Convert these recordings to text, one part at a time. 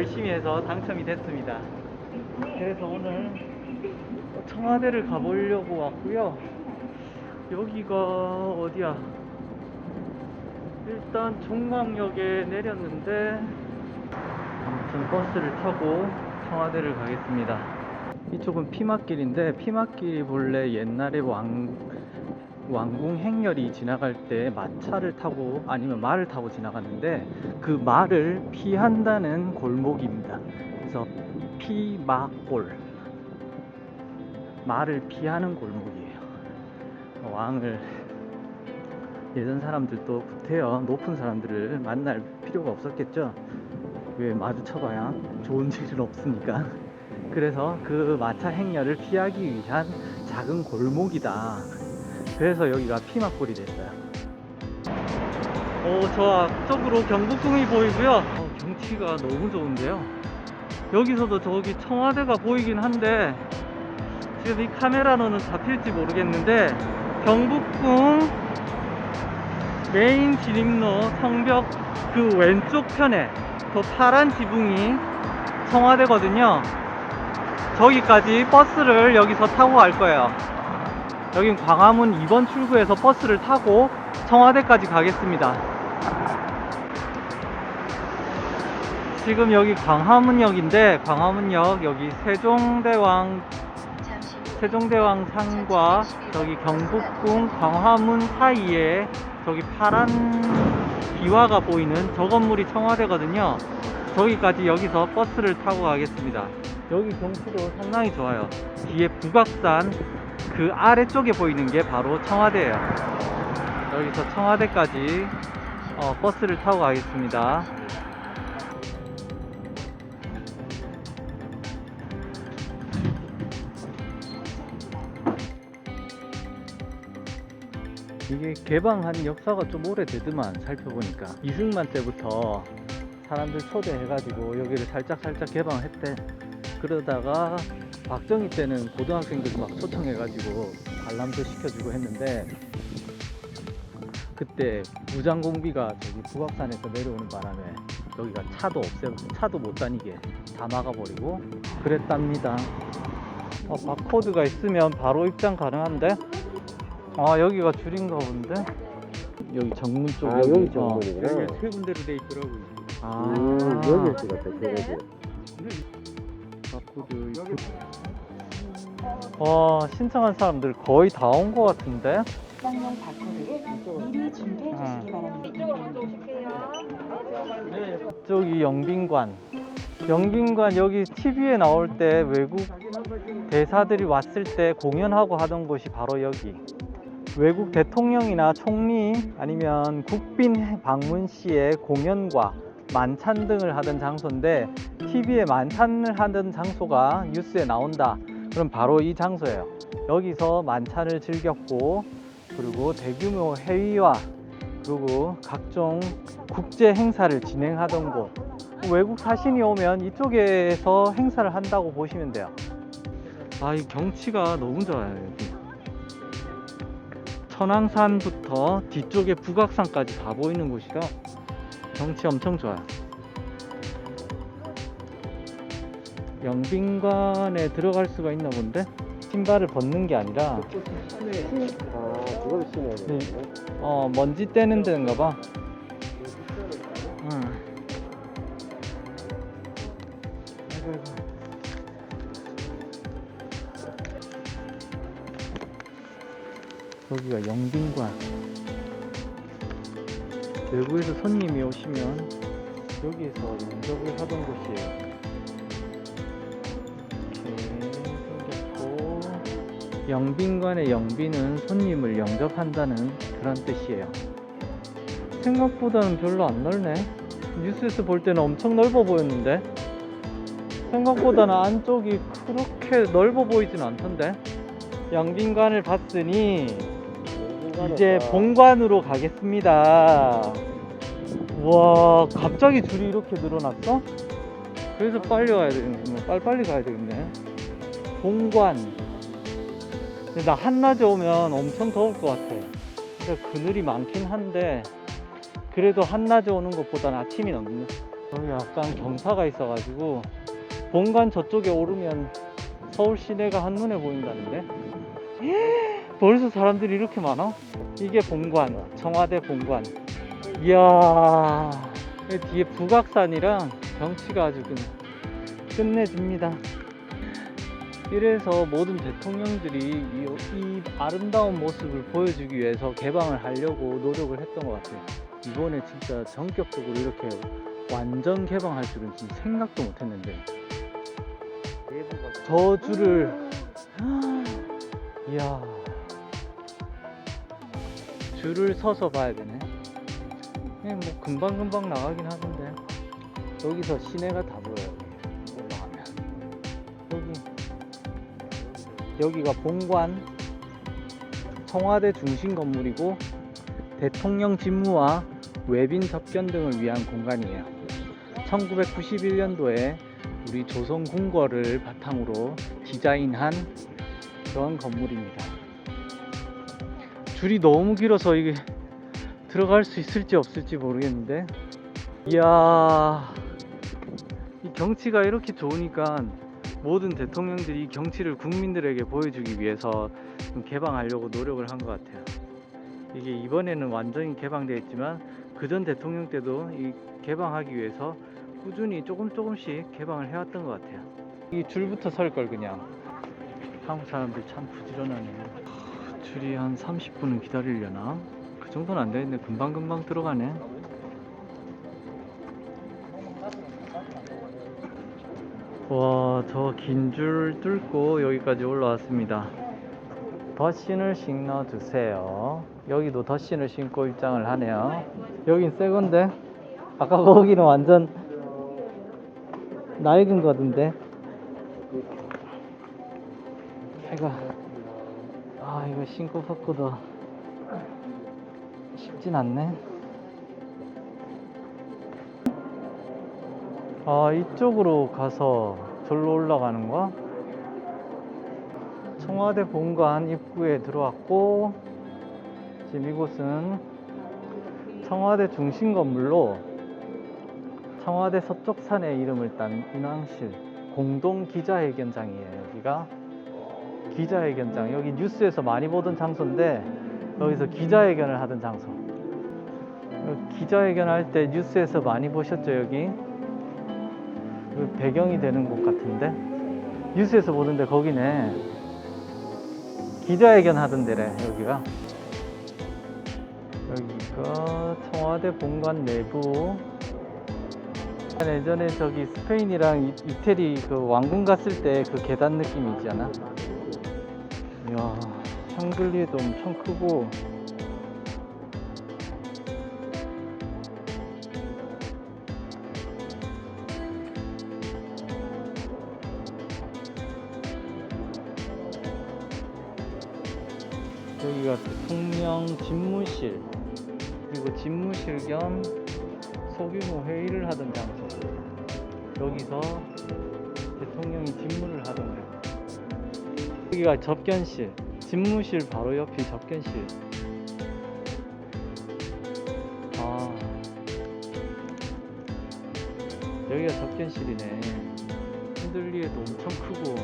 열심히 해서 당첨이 됐습니다. 그래서 오늘 청와대를 가보려고 왔고요. 여기가 어디야? 일단 종강역에 내렸는데 아무튼 버스를 타고 청와대를 가겠습니다. 이쪽은 피막길인데 피막길이 본래 옛날에 왕 왕궁 행렬이 지나갈 때 마차를 타고 아니면 말을 타고 지나갔는데 그 말을 피한다는 골목입니다. 그래서 피막골 말을 피하는 골목이에요. 왕을 예전 사람들도 구태여 높은 사람들을 만날 필요가 없었겠죠. 왜 마주쳐봐야 좋은 일은 없으니까. 그래서 그 마차 행렬을 피하기 위한 작은 골목이다. 그래서 여기가 피막골이 됐어요. 오, 저 앞쪽으로 경복궁이 보이고요. 어, 경치가 너무 좋은데요. 여기서도 저기 청와대가 보이긴 한데 지금 이 카메라로는 잡힐지 모르겠는데 경복궁 메인 진입로 성벽 그 왼쪽 편에 저 파란 지붕이 청와대거든요. 저기까지 버스를 여기서 타고 갈 거예요. 여긴 광화문 2번 출구에서 버스를 타고 청와대까지 가겠습니다. 지금 여기 광화문역인데 광화문역 여기 세종대왕 세종대왕 상과 저기 경복궁 광화문 사이에 저기 파란 비화가 보이는 저 건물이 청와대거든요. 저기까지 여기서 버스를 타고 가겠습니다. 여기 경치도 상당히 좋아요. 뒤에 북악산 그 아래쪽에 보이는 게 바로 청와대예요. 여기서 청와대까지 어, 버스를 타고 가겠습니다. 이게 개방한 역사가 좀 오래되더만 살펴보니까 이승만 때부터 사람들 초대해가지고 여기를 살짝살짝 개방했대 그러다가 박정희 때는 고등학생들 막 초청해가지고 관람도 시켜주고 했는데 그때 무장공비가 저기 북악산에서 내려오는 바람에 여기가 차도 없애 차도 못 다니게 다 막아버리고 그랬답니다. 어, 바코드가 있으면 바로 입장 가능한데 아 여기가 줄인가 본데 여기 정문 쪽 아, 여기 정문이구나. 여기 세 군데로 돼 있더라고요. 아 음, 여기를 찍었다, 그래가지고. 바코드 있고. 와 신청한 사람들 거의 다 온 것 같은데 입장용 바코드를 미리 준비해 주시기 바랍니다. 저기 영빈관 영빈관 여기 TV에 나올 때 외국 대사들이 왔을 때 공연하고 하던 곳이 바로 여기 외국 대통령이나 총리 아니면 국빈 방문 시에 공연과 만찬 등을 하던 장소인데 TV에 만찬을 하던 장소가 뉴스에 나온다. 그럼 바로 이 장소예요. 여기서 만찬을 즐겼고 그리고 대규모 회의와 그리고 각종 국제 행사를 진행하던 곳. 외국 사신이 오면 이쪽에서 행사를 한다고 보시면 돼요. 아 이 경치가 너무 좋아요 여기. 천왕산부터 뒤쪽에 북악산까지 다 보이는 곳이라 경치 엄청 좋아요 영빈관에 들어갈 수가 있나 본데 신발을 벗는 게 아니라 아, 그걸 신어야 네. 되네. 어 먼지 떼는 데인가 봐 응. 아이고, 아이고. 여기가 영빈관 외부에서 손님이 오시면 여기에서 영접을 하던 곳이에요. 생겼고 영빈관의 영빈은 손님을 영접한다는 그런 뜻이에요. 생각보다는 별로 안 넓네. 뉴스에서 볼 때는 엄청 넓어 보였는데 생각보다는 안쪽이 그렇게 넓어 보이진 않던데 영빈관을 봤으니 이제 본관으로 가겠습니다. 와, 갑자기 줄이 이렇게 늘어났어? 그래서 빨리 와야 되겠네. 빨리빨리 가야 되겠네. 본관. 나 한낮에 오면 엄청 더울 것 같아. 근데 그늘이 많긴 한데, 그래도 한낮에 오는 것보다는 아침이 낫네. 여기 약간 경사가 있어가지고 본관 저쪽에 오르면 서울 시내가 한눈에 보인다는데 벌써 사람들이 이렇게 많아? 이게 본관 청와대 본관. 이야 뒤에 북악산이랑 경치가 아주 그냥 끝내줍니다. 이래서 모든 대통령들이 이, 이 아름다운 모습을 보여주기 위해서 개방을 하려고 노력을 했던 것 같아요. 이번에 진짜 전격적으로 이렇게 완전 개방할 줄은 진짜 생각도 못 했는데. 저 줄을 이야 줄을 서서 봐야 되네. 그냥 뭐 금방금방 나가긴 하던데 여기서 시내가 다 보여요 올라가면. 여기. 여기가 본관 청와대 중심 건물이고 대통령 직무와 외빈 접견 등을 위한 공간이에요. 1991년도에 우리 조선 궁궐을 바탕으로 디자인한 그런 건물입니다. 줄이 너무 길어서 이게 들어갈 수 있을지 없을지 모르겠는데 이야 이 경치가 이렇게 좋으니까 모든 대통령들이 이 경치를 국민들에게 보여주기 위해서 좀 개방하려고 노력을 한 것 같아요. 이게 이번에는 완전히 개방되어 있지만 그 전 대통령 때도 이 개방하기 위해서 꾸준히 조금 조금씩 개방을 해왔던 것 같아요. 이 줄부터 설 걸 그냥. 한국 사람들 참 부지런하네. 하, 줄이 한 30분은 기다리려나? 그 정도는 안 되는데 금방금방 들어가네. 와, 저 긴 줄 뚫고 여기까지 올라왔습니다. 덧신을 신어 주세요. 여기도 덧신을 신고 입장을 하네요. 여긴 새 건데 아까 거기는 완전 낡은 거던데. 이거 아 이거 신고 벗고도 쉽진 않네. 아 이쪽으로 가서 절로 올라가는 거야? 청와대 본관 입구에 들어왔고 지금 이곳은 청와대 중심 건물로 청와대 서쪽 산의 이름을 딴 인왕실 공동 기자회견장이에요 여기가 기자회견장. 여기 뉴스에서 많이 보던 장소인데 여기서 기자회견을 하던 장소. 여기 기자회견 할 때 뉴스에서 많이 보셨죠 여기? 그 배경이 되는 곳 같은데? 뉴스에서 보던데 거기네. 기자회견 하던 데래 여기가. 여기가 청와대 본관 내부. 예전에 저기 스페인이랑 이- 이태리 그 왕궁 갔을 때 그 계단 느낌 있지 않아? 이야 샹들리에도 엄청 크고. 여기가 대통령 집무실 그리고 집무실 겸 소규모 회의를 하던 장소 여기서 대통령이 집무를 하던데 여기가 접견실 집무실 바로 옆이 접견실. 아. 여기가 접견실이네. 흔들리에도 엄청 크고.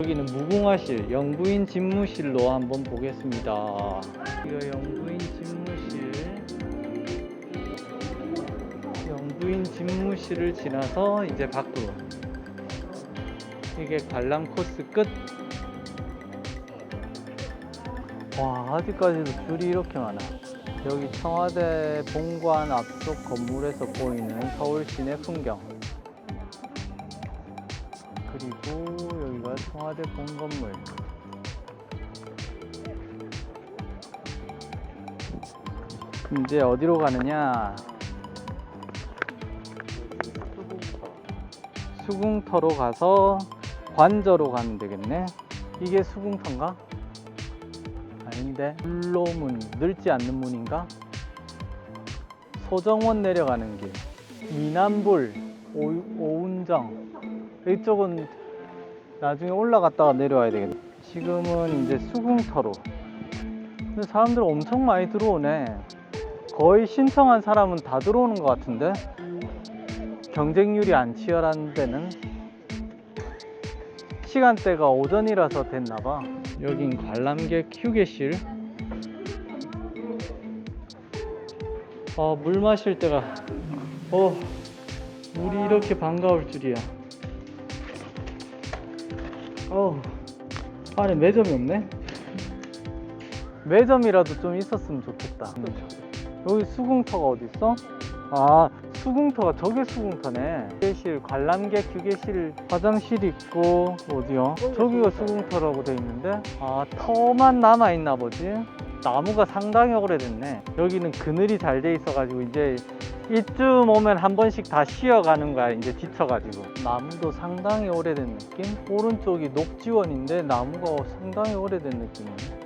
여기는 무궁화실, 영부인 집무실로 한번 보겠습니다. 이거 영부인 집무실을 지나서 이제 밖으로. 이게 관람 코스 끝. 와, 아직까지도 줄이 이렇게 많아. 여기 청와대 본관 앞쪽 건물에서 보이는 서울 시내 풍경. 그리고 여기가 청와대 본 건물. 이제 어디로 가느냐? 수궁터로 가서 관저로 가면 되겠네. 이게 수궁터인가? 아닌데. 불로문, 늙지 않는 문인가? 소정원 내려가는 길. 미남불, 오, 오운정. 이쪽은 나중에 올라갔다가 내려와야 되겠네. 지금은 이제 수궁터로. 근데 사람들 엄청 많이 들어오네. 거의 신청한 사람은 다 들어오는 것 같은데 경쟁률이 안 치열한 데는 시간대가 오전이라서 됐나봐. 여긴 관람객 휴게실. 아, 물 마실 때가 어 물이 이렇게 반가울 줄이야. 어 안에 매점이 없네. 매점이라도 좀 있었으면 좋겠다. 여기 수궁터가 어디 있어? 아 수궁터가 저게 수궁터네. 휴게실 관람객 휴게실 화장실 있고 어디요? 저기가 수궁터라고 돼 있는데 아 터만 남아 있나 보지. 나무가 상당히 오래됐네. 여기는 그늘이 잘 돼 있어 가지고 이제 이쯤 오면 한 번씩 다 쉬어가는 거야. 이제 지쳐가지고. 나무도 상당히 오래된 느낌? 오른쪽이 녹지원인데 나무가 상당히 오래된 느낌이네.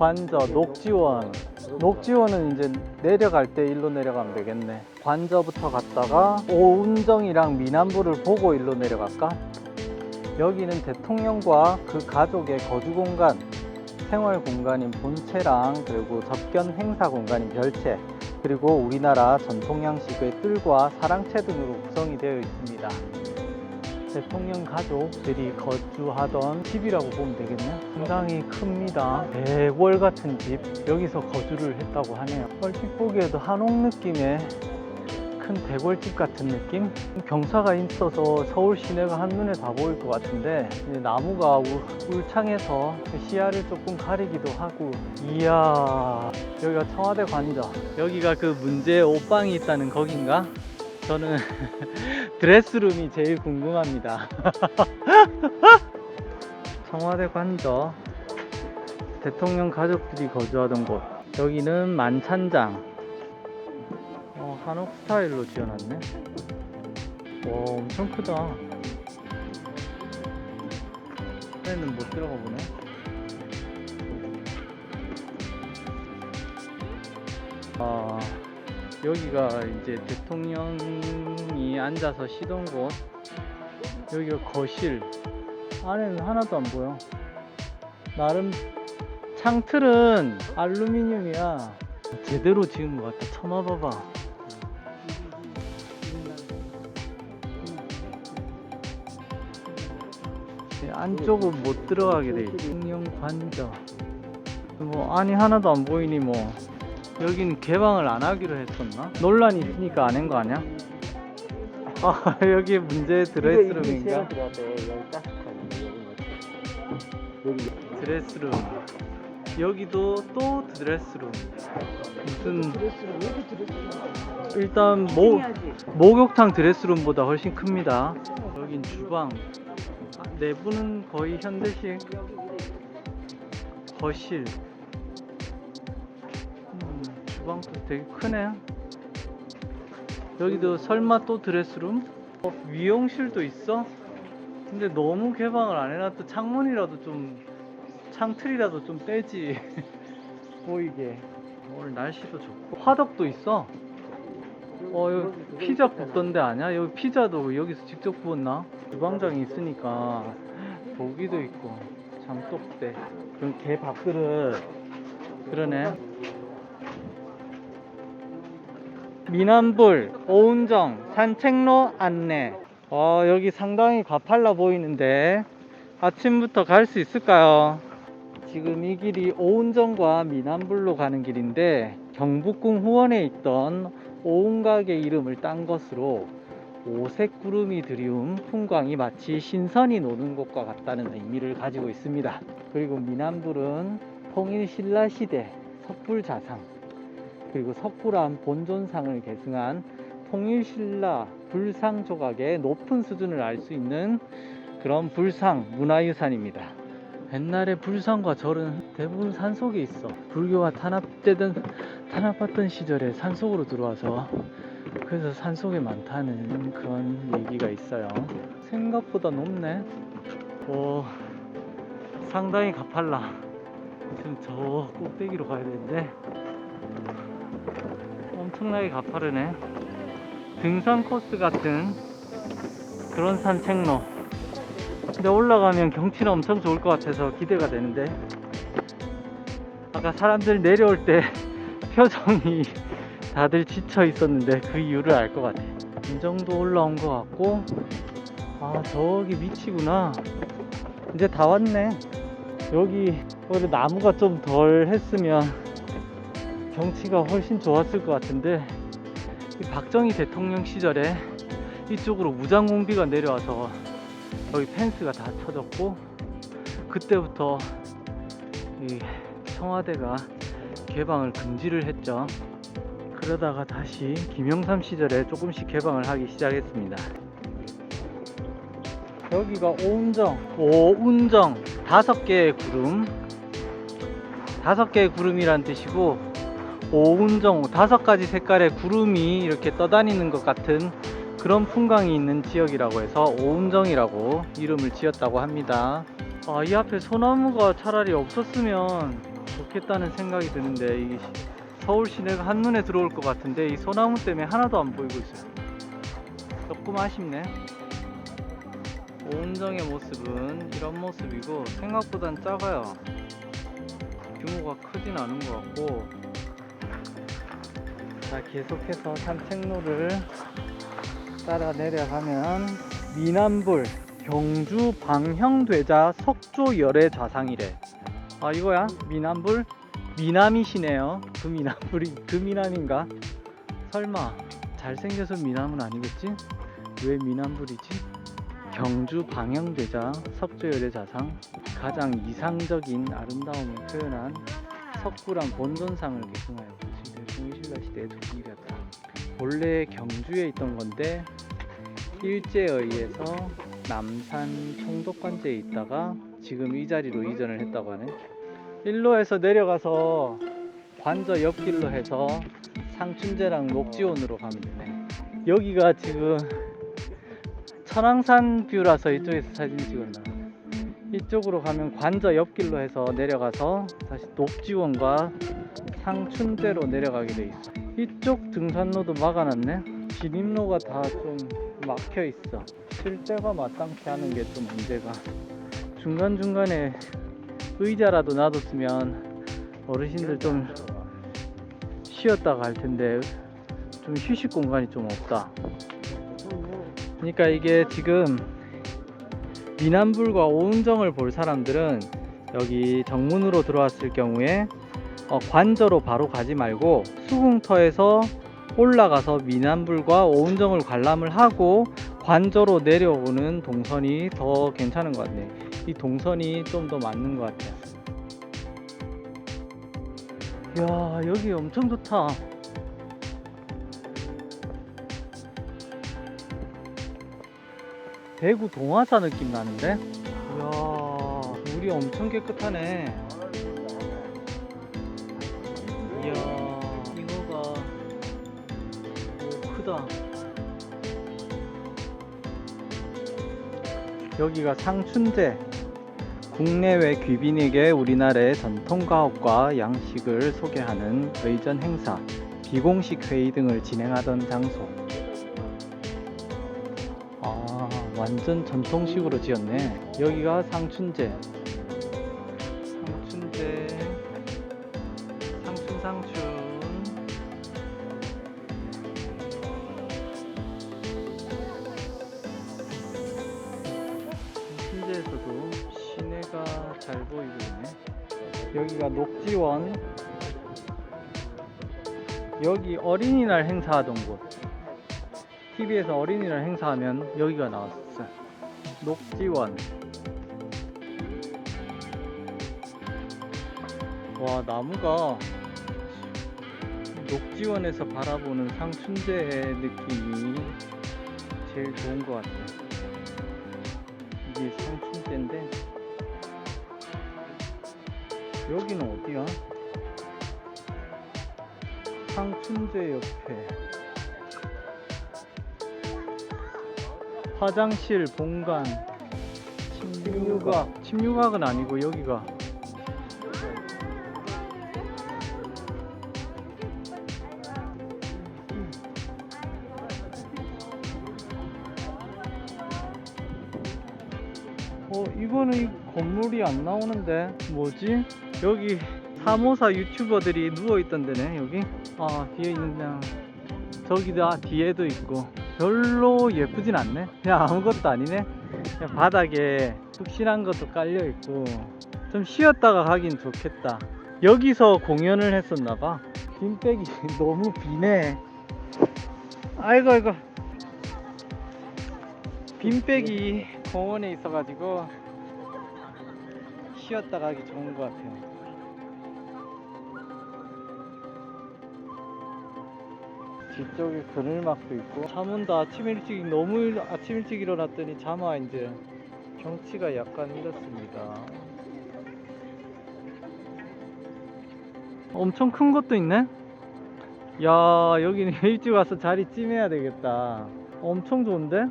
관저, 녹지원. 녹지원은 이제 내려갈 때 일로 내려가면 되겠네. 관저부터 갔다가 오운정이랑 미남부를 보고 일로 내려갈까? 여기는 대통령과 그 가족의 거주 공간, 생활 공간인 본체랑 그리고 접견 행사 공간인 별채, 그리고 우리나라 전통 양식의 뜰과 사랑채 등으로 구성이 되어 있습니다. 대통령 가족들이 거주하던 집이라고 보면 되겠네요. 상당히 큽니다. 대궐 같은 집. 여기서 거주를 했다고 하네요. 얼핏 보기에도 한옥 느낌의 큰 대궐집 같은 느낌? 경사가 있어서 서울 시내가 한눈에 다 보일 것 같은데 나무가 울, 울창해서 시야를 조금 가리기도 하고 이야 여기가 청와대 관저 여기가 그 문제의 옷방이 있다는 거긴가? 저는 드레스룸이 제일 궁금합니다. 청와대 관저 대통령 가족들이 거주하던 곳 여기는 만찬장 어, 한옥 스타일로 지어놨네. 와 엄청 크다. 안에는 못 들어가 보네. 아 여기가 이제 대통령이 앉아서 쉬던 곳. 여기가 거실. 안에는 하나도 안 보여. 나름 창틀은 알루미늄이야. 제대로 지은 것 같아. 쳐놔봐봐. 네, 안쪽은 못 들어가게 돼. 대통령 관저. 뭐 안이 하나도 안 보이니 뭐 여긴 개방을 안 하기로 했었나? 논란이 있으니까 안 한 거 아니야? 아 여기 문제 드레스룸인가? 여기 드레스룸. 여기도 또 드레스룸. 무슨 일단 모, 목욕탕 드레스룸보다 훨씬 큽니다. 여긴 주방. 아, 내부는 거의 현대식. 거실. 음, 주방도 되게 크네. 여기도 설마 또 드레스룸? 어, 미용실도 있어? 근데 너무 개방을 안 해놔도 창문이라도 좀 창틀이라도 좀 떼지. 보이게. 오늘 날씨도 좋고. 화덕도 있어? 어 여기 피자 굽던데 아니야? 여기 피자도 여기서 직접 구웠나? 주방장이 있으니까. 고기도 있고. 장독대. 그럼 개 밥그릇. 그러네 미남불 오운정 산책로 안내 어 여기 상당히 가팔라 보이는데 아침부터 갈 수 있을까요? 지금 이 길이 오운정과 미남불로 가는 길인데 경북궁 후원에 있던 오운각의 이름을 딴 것으로 오색 구름이 드리운 풍광이 마치 신선이 노는 곳과 같다는 의미를 가지고 있습니다. 그리고 미남불은 통일 신라 시대 석불 자상 그리고 석굴암 본존상을 계승한 통일신라 불상 조각의 높은 수준을 알 수 있는 그런 불상 문화유산입니다. 옛날에 불상과 절은 대부분 산속에 있어. 불교가 탄압되던 탄압받던 시절에 산속으로 들어와서 그래서 산속에 많다는 그런 얘기가 있어요. 생각보다 높네. 오, 상당히 가팔라. 지금 저 꼭대기로 가야 되는데 엄청나게 가파르네. 등산 코스 같은 그런 산책로. 근데 올라가면 경치는 엄청 좋을 것 같아서 기대가 되는데 아까 사람들 내려올 때 표정이 다들 지쳐 있었는데 그 이유를 알 것 같아. 이 정도 올라온 것 같고 아 저기 밑이구나. 이제 다 왔네. 여기 오히려 나무가 좀 덜 했으면 경치가 훨씬 좋았을 것 같은데 이 박정희 대통령 시절에 이쪽으로 무장공비가 내려와서 여기 펜스가 다 쳐졌고 그때부터 이 청와대가 개방을 금지를 했죠. 그러다가 다시 김영삼 시절에 조금씩 개방을 하기 시작했습니다. 여기가 오운정, 오운정 다섯 개의 구름, 다섯 개의 구름이란 뜻이고 오운정 다섯 가지 색깔의 구름이 이렇게 떠다니는 것 같은 그런 풍광이 있는 지역이라고 해서 오운정이라고 이름을 지었다고 합니다. 아, 이 앞에 소나무가 차라리 없었으면 좋겠다는 생각이 드는데 시- 서울 시내가 한눈에 들어올 것 같은데 이 소나무 때문에 하나도 안 보이고 있어요. 조금 아쉽네. 오운정의 모습은 이런 모습이고 생각보단 작아요. 규모가 크진 않은 것 같고 자 계속해서 산책로를 따라 내려가면 미남불 경주 방형되자 석조 열애 좌상이래. 아 이거야? 미남불? 미남이시네요. 그 미남불이 그 미남인가? 설마 잘생겨서 미남은 아니겠지? 왜 미남불이지? 경주 방형되자 석조 열애 좌상. 가장 이상적인 아름다움을 표현한 석굴암 본尊상을 계승하여 부 시대의 조기이었다. 원래 경주에 있던 건데 일제에 의해서 남산 총독관제에 있다가 지금 이 자리로 이전을 했다고 하네. 일로에서 내려가서 관저 옆길로 해서 상춘제랑 녹지원으로 가면 되네. 여기가 지금 천왕산 뷰라서 이쪽에서 사진 찍었나. 이쪽으로 가면 관저 옆길로 해서 내려가서 다시 녹지원과 상춘대로 내려가게 돼 있어. 이쪽 등산로도 막아놨네. 진입로가 다 좀 막혀 있어. 실제가 마땅치 않은 게좀 문제가. 중간 중간에 의자라도 놔뒀으면 어르신들 좀 쉬었다 갈 텐데 좀 휴식 공간이 좀 없다. 그러니까 이게 지금 미남불과 오운정을 볼 사람들은 여기 정문으로 들어왔을 경우에 어, 관저로 바로 가지 말고 수궁터에서 올라가서 미남불과 오운정을 관람을 하고 관저로 내려오는 동선이 더 괜찮은 것 같네. 이 동선이 좀 더 맞는 것 같아요. 이야 여기 엄청 좋다. 대구 동화사 느낌 나는데? 이야, 물이 엄청 깨끗하네. 크다. 여기가 상춘제. 국내외 귀빈에게 우리나라의 전통가옥과 양식을 소개하는 의전 행사, 비공식 회의 등을 진행하던 장소. 아, 완전 전통식으로 지었네. 여기가 상춘제. 녹지원. 여기 어린이날 행사하던 곳. TV에서 어린이날 행사하면 여기가 나왔어. 녹지원. 와, 나무가 녹지원에서 바라보는 상춘제의 느낌이 제일 좋은 것 같아요. 이게 상춘제인데, 여기는 어디야? 상춘제 옆에. 화장실, 본관, 침류각. 침류각은 아니고 여기가 어 이거는 이 건물이 안 나오는데 뭐지? 여기 사모사 유튜버들이 누워 있던 데네 여기. 아 뒤에 있는 저기도 아, 뒤에도 있고 별로 예쁘진 않네. 그냥 아무것도 아니네. 그냥 바닥에 푹신한 것도 깔려 있고 좀 쉬었다가 가긴 좋겠다. 여기서 공연을 했었나 봐. 빈백이 너무 비네. 아이고 아이고. 빈백이 공원에 있어가지고 쉬었다 가기 좋은 것 같아요. 뒤쪽에 그늘막도 있고 잠은도 아침 일찍 너무 일- 아침 일찍 일어났더니 잠아 이제 경치가 약간 이렇습니다. 엄청 큰 것도 있네. 야 여기는 일찍 와서 자리 찜해야 되겠다. 엄청 좋은데?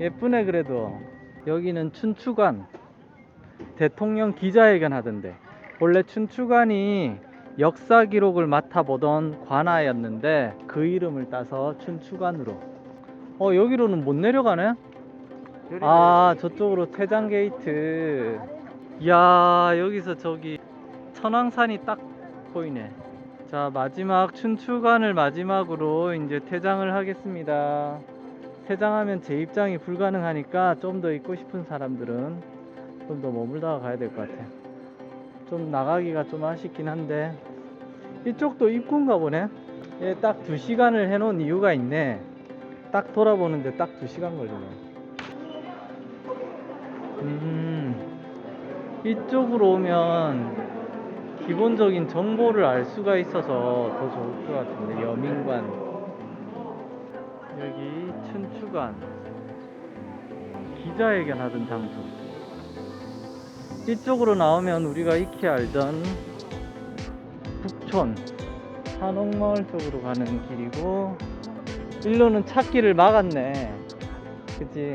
예쁘네 그래도. 여기는 춘추관 대통령 기자회견 하던데. 원래 춘추관이 역사 기록을 맡아보던 관아였는데 그 이름을 따서 춘추관으로. 어 여기로는 못 내려가네? 아 저쪽으로 퇴장 게이트. 이야 여기서 저기 천왕산이 딱 보이네. 자 마지막 춘추관을 마지막으로 이제 퇴장을 하겠습니다. 퇴장하면 재입장이 불가능하니까 좀 더 있고 싶은 사람들은 좀 더 머물다가 가야 될 것 같아. 좀 나가기가 좀 아쉽긴 한데 이쪽도 입구인가 보네. 예, 딱두 시간을 해놓은 이유가 있네. 딱 돌아보는데 딱두 시간 걸리네. 음, 이쪽으로 오면 기본적인 정보를 알 수가 있어서 더 좋을 것 같은데 여민관 여기 춘추관 기자회견 하던 장소 이쪽으로 나오면 우리가 익히 알던 북촌 한옥마을 쪽으로 가는 길이고 일로는 찾기를 막았네. 그치